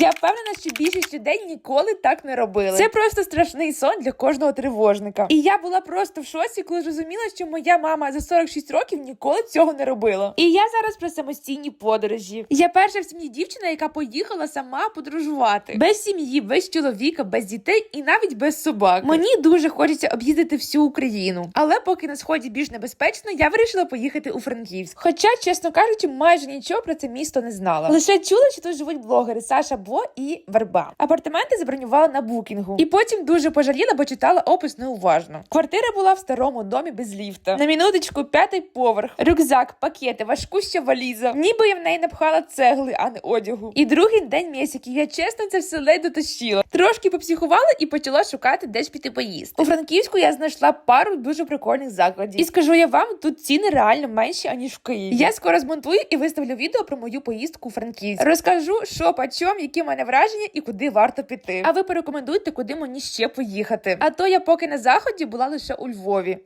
Я впевнена, що більшість людей ніколи так не робили. Це просто страшний сон для кожного тривожника. І я була просто в шоці, коли зрозуміла, що моя мама за 46 років ніколи цього не робила. І я зараз про самостійні подорожі. Я перша в сім'ї дівчина, яка поїхала сама подорожувати без сім'ї, без чоловіка, без дітей і навіть без собак. Мені дуже хочеться об'їздити всю Україну, але поки на сході більш небезпечно, я вирішила поїхати у Франківськ. Хоча, чесно кажучи, майже нічого про це місто не знала. Лише чула, що тут живуть блогери Саша Бо і Верба. Апартаменти забронювала на букінгу. І потім дуже пожаліла, бо читала опис неуважно. Квартира була в старому домі без ліфта. На минуточку п'ятий поверх, рюкзак, пакети, важкуща валіза. Ніби я в неї напхала цегли, а не одягу. І другий день місяців. Я чесно це все ледь дотащила. Трошки попсихувала і почала шукати, де ж піти поїсти. У Франківську я знайшла пару дуже прикольних закладів. І скажу я вам, тут ціни реально менші аніж в Києві. Я скоро змонтую і виставлю відео про мою поїздку у Франківськ. Розкажу, що почом, які в мене враження і куди варто піти. А ви порекомендуйте, куди мені ще поїхати. А то я поки на заході була лише у Львові.